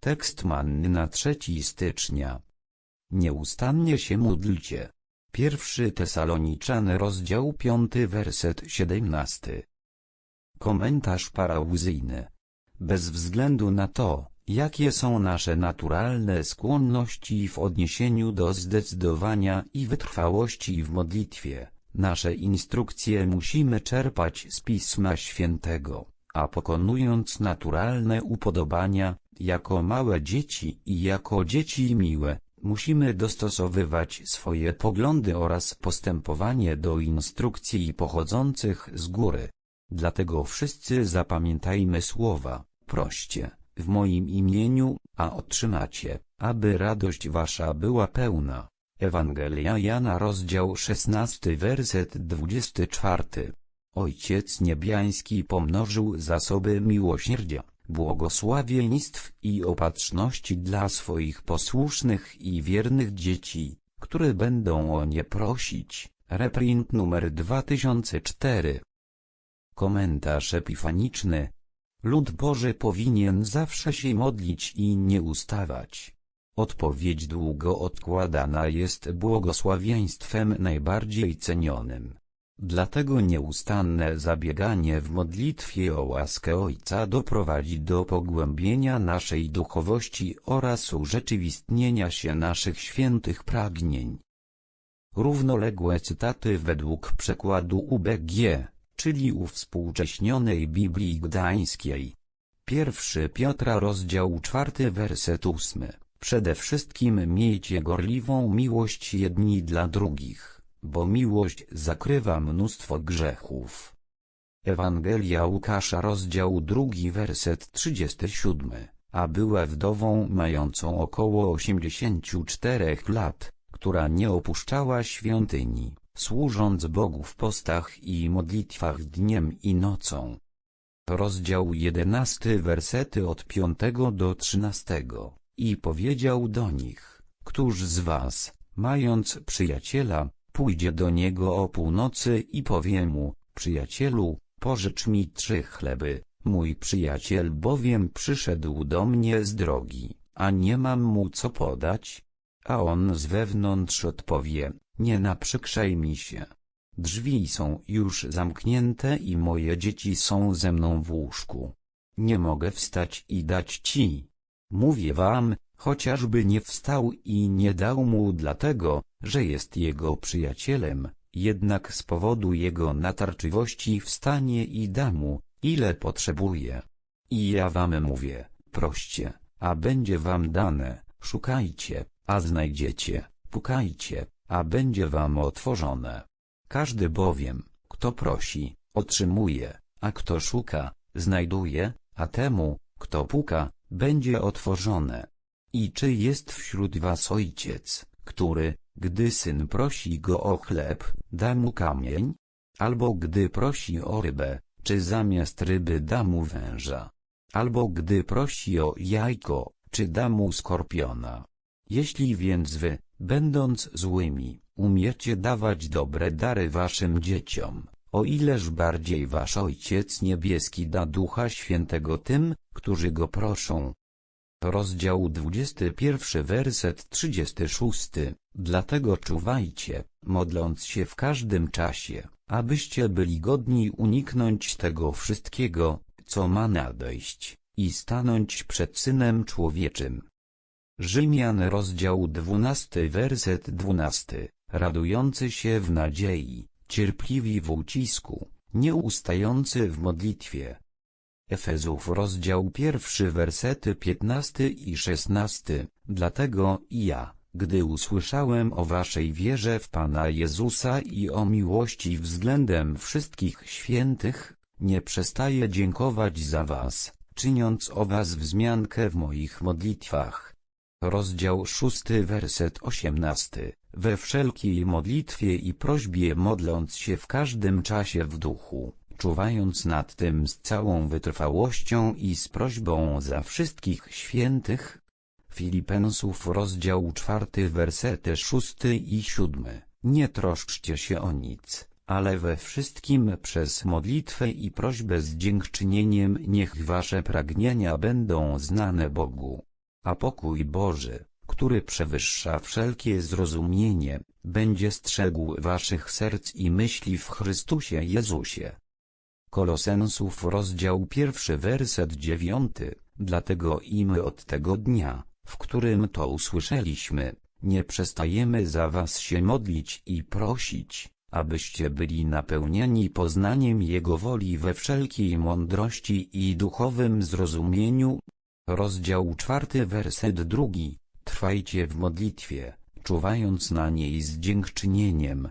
Tekst manny na 3 stycznia. Nieustannie się módlcie. Pierwszy Tesaloniczan rozdział 5 werset 17. Komentarz parauzyjny. Bez względu na to, jakie są nasze naturalne skłonności w odniesieniu do zdecydowania i wytrwałości w modlitwie, nasze instrukcje musimy czerpać z Pisma Świętego, a pokonując naturalne upodobania, jako małe dzieci i jako dzieci miłe, musimy dostosowywać swoje poglądy oraz postępowanie do instrukcji pochodzących z góry. Dlatego wszyscy zapamiętajmy słowa, proście, w moim imieniu, a otrzymacie, aby radość wasza była pełna. Ewangelia Jana rozdział 16 werset 24. Ojciec Niebiański pomnożył zasoby miłosierdzia, błogosławieństw i opatrzności dla swoich posłusznych i wiernych dzieci, które będą o nie prosić. Reprint numer 2004 Komentarz epifaniczny Lud Boży powinien zawsze się modlić i nie ustawać. Odpowiedź długo odkładana jest błogosławieństwem najbardziej cenionym. Dlatego nieustanne zabieganie w modlitwie o łaskę Ojca doprowadzi do pogłębienia naszej duchowości oraz urzeczywistnienia się naszych świętych pragnień. Równoległe cytaty według przekładu UBG, czyli uwspółcześnionej Biblii Gdańskiej. Pierwszy Piotra rozdział czwarty werset ósmy. Przede wszystkim miejcie gorliwą miłość jedni dla drugich, bo miłość zakrywa mnóstwo grzechów. Ewangelia Łukasza rozdział drugi werset 37, a była wdową mającą około 84 lat, która nie opuszczała świątyni, służąc Bogu w postach i modlitwach dniem i nocą. Rozdział 11 wersety od 5 do 13 i powiedział do nich, Któż z was, mając przyjaciela, pójdzie do niego o północy i powie mu, przyjacielu, pożycz mi trzy chleby, mój przyjaciel bowiem przyszedł do mnie z drogi, a nie mam mu co podać? A on z wewnątrz odpowie, nie naprzykrzaj mi się. Drzwi są już zamknięte i moje dzieci są ze mną w łóżku. Nie mogę wstać i dać ci. Mówię wam, chociażby nie wstał i nie dał mu dlatego, że jest jego przyjacielem, jednak z powodu jego natarczywości wstanie i da mu, ile potrzebuje. I ja wam mówię, proście, a będzie wam dane, szukajcie, a znajdziecie, pukajcie, a będzie wam otworzone. Każdy bowiem, kto prosi, otrzymuje, a kto szuka, znajduje, a temu, kto puka, będzie otworzone. I czy jest wśród was ojciec, który, gdy syn prosi go o chleb, da mu kamień? Albo gdy prosi o rybę, czy zamiast ryby da mu węża? Albo gdy prosi o jajko, czy da mu skorpiona? Jeśli więc wy, będąc złymi, umiecie dawać dobre dary waszym dzieciom, o ileż bardziej wasz Ojciec Niebieski da Ducha Świętego tym, którzy go proszą. Rozdział 21 werset 36 Dlatego czuwajcie, modląc się w każdym czasie, abyście byli godni uniknąć tego wszystkiego, co ma nadejść, i stanąć przed Synem Człowieczym. Rzymian rozdział 12 werset 12 Radujący się w nadziei, cierpliwi w ucisku, nieustający w modlitwie. Efezów rozdział 1 wersety 15 i 16 Dlatego i ja, gdy usłyszałem o waszej wierze w Pana Jezusa i o miłości względem wszystkich świętych, nie przestaję dziękować za was, czyniąc o was wzmiankę w moich modlitwach. Rozdział 6 werset 18 We wszelkiej modlitwie i prośbie modląc się w każdym czasie w duchu, czuwając nad tym z całą wytrwałością i z prośbą za wszystkich świętych. Filipensów rozdział 4 wersety 6 i 7 Nie troszczcie się o nic, ale we wszystkim przez modlitwę i prośbę z dziękczynieniem niech wasze pragnienia będą znane Bogu. A pokój Boży, który przewyższa wszelkie zrozumienie, będzie strzegł waszych serc i myśli w Chrystusie Jezusie. Kolosensów rozdział pierwszy werset dziewiąty, dlatego i my od tego dnia, w którym to usłyszeliśmy, nie przestajemy za was się modlić i prosić, abyście byli napełnieni poznaniem Jego woli we wszelkiej mądrości i duchowym zrozumieniu. Rozdział czwarty werset drugi, trwajcie w modlitwie, czuwając na niej z dziękczynieniem.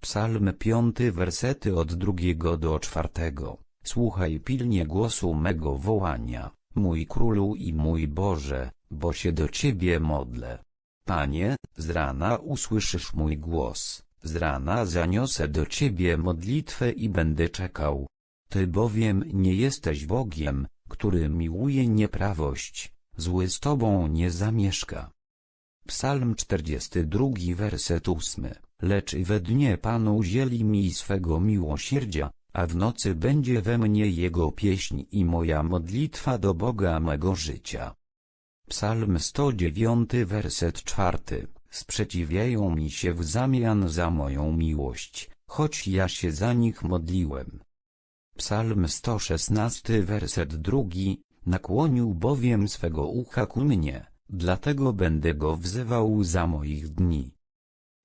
Psalm piąty wersety od drugiego do czwartego, słuchaj pilnie głosu mego wołania, mój królu i mój Boże, bo się do Ciebie modlę. Panie, z rana usłyszysz mój głos, z rana zaniosę do Ciebie modlitwę i będę czekał. Ty bowiem nie jesteś Bogiem, który miłuje nieprawość, zły z Tobą nie zamieszka. Psalm 42 werset 8 Lecz we dnie Panu udzieli mi swego miłosierdzia, a w nocy będzie we mnie Jego pieśń i moja modlitwa do Boga mego życia. Psalm 109 werset 4 Sprzeciwiają mi się w zamian za moją miłość, choć ja się za nich modliłem. Psalm 116 werset 2 Nakłonił bowiem swego ucha ku mnie, dlatego będę go wzywał za moich dni.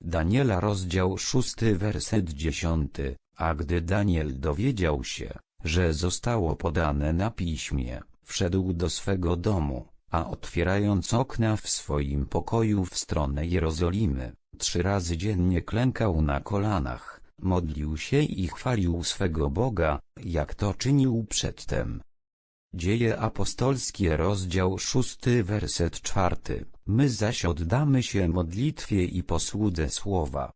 Daniela rozdział 6 werset 10 A gdy Daniel dowiedział się, że zostało podane na piśmie, wszedł do swego domu, a otwierając okna w swoim pokoju w stronę Jerozolimy, trzy razy dziennie klękał na kolanach, modlił się i chwalił swego Boga, jak to czynił przedtem. Dzieje apostolskie rozdział 6 werset 4 My zaś oddamy się modlitwie i posłudze słowa.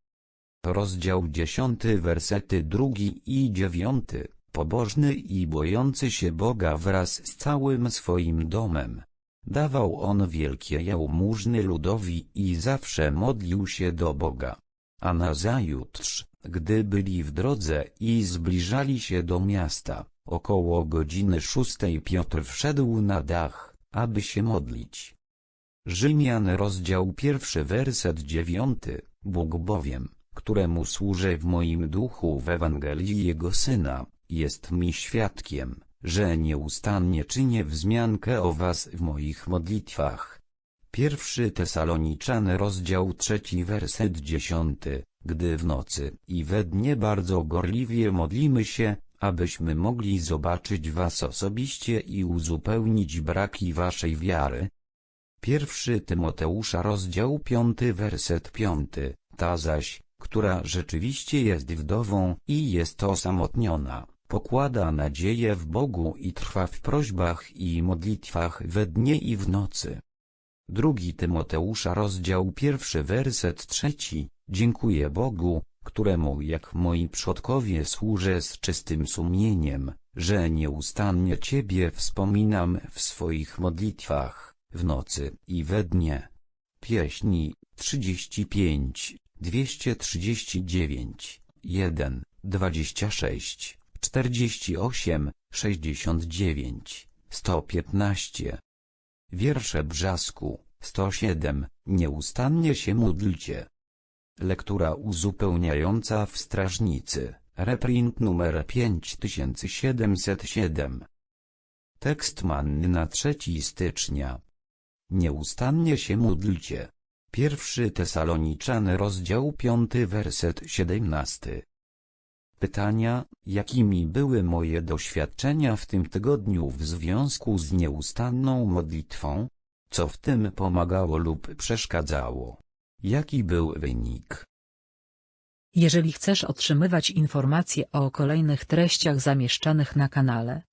Rozdział 10 wersety 2 i 9 Pobożny i bojący się Boga wraz z całym swoim domem. Dawał on wielkie jałmużny ludowi i zawsze modlił się do Boga. A nazajutrz, gdy byli w drodze i zbliżali się do miasta, około godziny szóstej Piotr wszedł na dach, aby się modlić. Rzymian rozdział pierwszy werset dziewiąty, Bóg bowiem, któremu służę w moim duchu w Ewangelii Jego Syna, jest mi świadkiem, że nieustannie czynię wzmiankę o was w moich modlitwach. Pierwszy Tesaloniczan rozdział trzeci werset dziesiąty, gdy w nocy i we dnie bardzo gorliwie modlimy się, abyśmy mogli zobaczyć was osobiście i uzupełnić braki waszej wiary. Pierwszy Tymoteusza rozdział piąty werset piąty, ta zaś, która rzeczywiście jest wdową i jest osamotniona, pokłada nadzieję w Bogu i trwa w prośbach i modlitwach we dnie i w nocy. Drugi Tymoteusza rozdział pierwszy werset trzeci, dziękuję Bogu, któremu jak moi przodkowie służę z czystym sumieniem, że nieustannie Ciebie wspominam w swoich modlitwach, w nocy i we dnie. Pieśni 35, 239, 1, 26, 48, 69, 115. Wiersze Brzasku, 107, Nieustannie się módlcie. Lektura uzupełniająca w Strażnicy, reprint numer 5707. Tekst manny na 3 stycznia. Nieustannie się módlcie. Pierwszy Tesaloniczany rozdział 5 werset 17. Pytania, jakimi były moje doświadczenia w tym tygodniu w związku z nieustanną modlitwą? Co w tym pomagało lub przeszkadzało? Jaki był wynik? Jeżeli chcesz otrzymywać informacje o kolejnych treściach zamieszczanych na kanale,